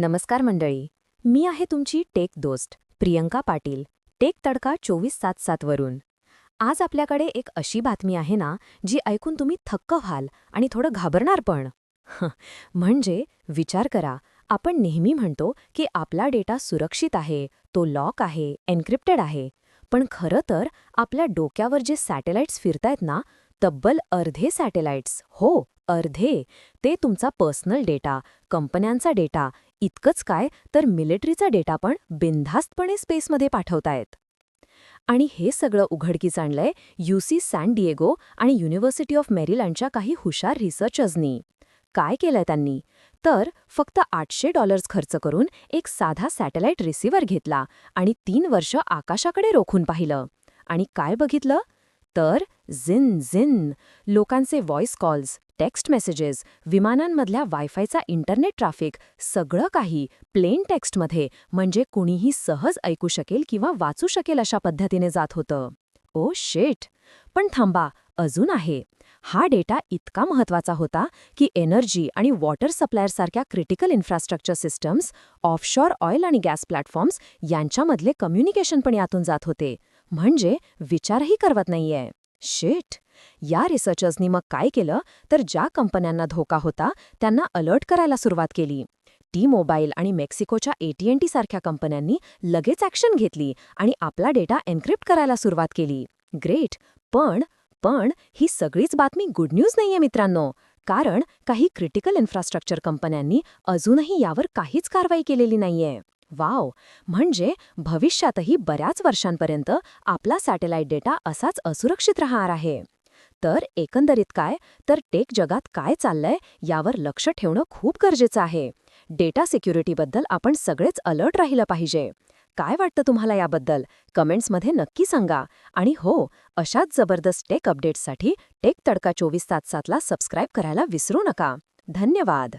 नमस्कार मंडळी. मी आहे तुमची टेक दोस्त प्रियंका पाटील टेक तडका चोवीस सात सातवरून आज आपल्याकडे एक अशी बातमी आहे ना जी ऐकून तुम्ही थक्क व्हाल आणि थोडं घाबरणार पण. म्हणजे विचार करा आपण नेहमी म्हणतो की आपला डेटा सुरक्षित आहे तो लॉक आहे एन्क्रिप्टेड आहे. पण खरं तर आपल्या डोक्यावर जे सॅटेलाइट्स फिरतायत ना तब्बल अर्धे सॅटेलाइट्स हो. अर्धे. ते तुमचा पर्सनल डेटा कंपन्यांचा डेटा इतकंच काय तर मिलिटरीचा डेटा पण बिनधास्तपणे स्पेसमध्ये पाठवतायत. आणि हे सगळं उघडकीस आणलंय यूसी सॅन डिएगो आणि युनिव्हर्सिटी ऑफ मेरीलँडच्या काही हुशार रिसर्चर्सनी. काय केलंय त्यांनी? तर फक्त आठशे डॉलर्स खर्च करून एक साधा सॅटेलाइट रिसिव्हर घेतला आणि तीन वर्ष आकाशाकडे रोखून पाहिलं. आणि काय बघितलं? तर झिन झिन. लोकांचे व्हॉइस कॉल्स टेक्स्ट मेसेजेस विमानांमधल्या वायफायचा इंटरनेट ट्रॅफिक सगळं काही प्लेन टेक्स्टमध्ये म्हणजे कुणीही सहज ऐकू शकेल किंवा वाचू शकेल अशा पद्धतीने जात होतं. ओ शेट पण थांबा अजून आहे. हा डेटा इतका महत्त्वाचा होता की एनर्जी आणि water सप्लायरसारख्या critical infrastructure systems offshore oil आणि गॅस प्लॅटफॉर्म्स यांच्यामधले कम्युनिकेशन पण यातून जात होते. म्हणजे विचारही करवत नाहीये. शेट! या रिसर्चर्सनी मग काय केलं तर ज्या कंपन्यांना धोका होता त्यांना अलर्ट करायला सुरुवात केली. टी मोबाईल आणि मेक्सिकोच्या एटीएनटी सारख्या कंपन्यांनी लगेच ॲक्शन घेतली आणि आपला डेटा एन्क्रिप्ट करायला सुरुवात केली. ग्रेट! पण पण ही सगळीच बातमी गुड न्यूज नाहीये मित्रांनो. कारण काही क्रिटिकल इन्फ्रास्ट्रक्चर कंपन्यांनी अजूनही यावर काहीच कारवाई केलेली नाहीये. वाव! म्हणजे भविष्यातही बऱ्याच वर्षांपर्यंत आपला सॅटेलाइट डेटा असाच असुरक्षित राहणार आहे. तर एकंदरीत काय? तर टेक जगात काय चाललंय यावर लक्ष ठेवणं खूप गरजेचं आहे. डेटा सिक्युरिटीबद्दल आपण सगळेच अलर्ट राहिलं पाहिजे. काय वाटतं तुम्हाला याबद्दल? कमेंट्समध्ये नक्की सांगा. आणि हो अशाच जबरदस्त टेक अपडेट्ससाठी टेक तडका चोवीस सात सातला सबस्क्राईब करायला विसरू नका. धन्यवाद!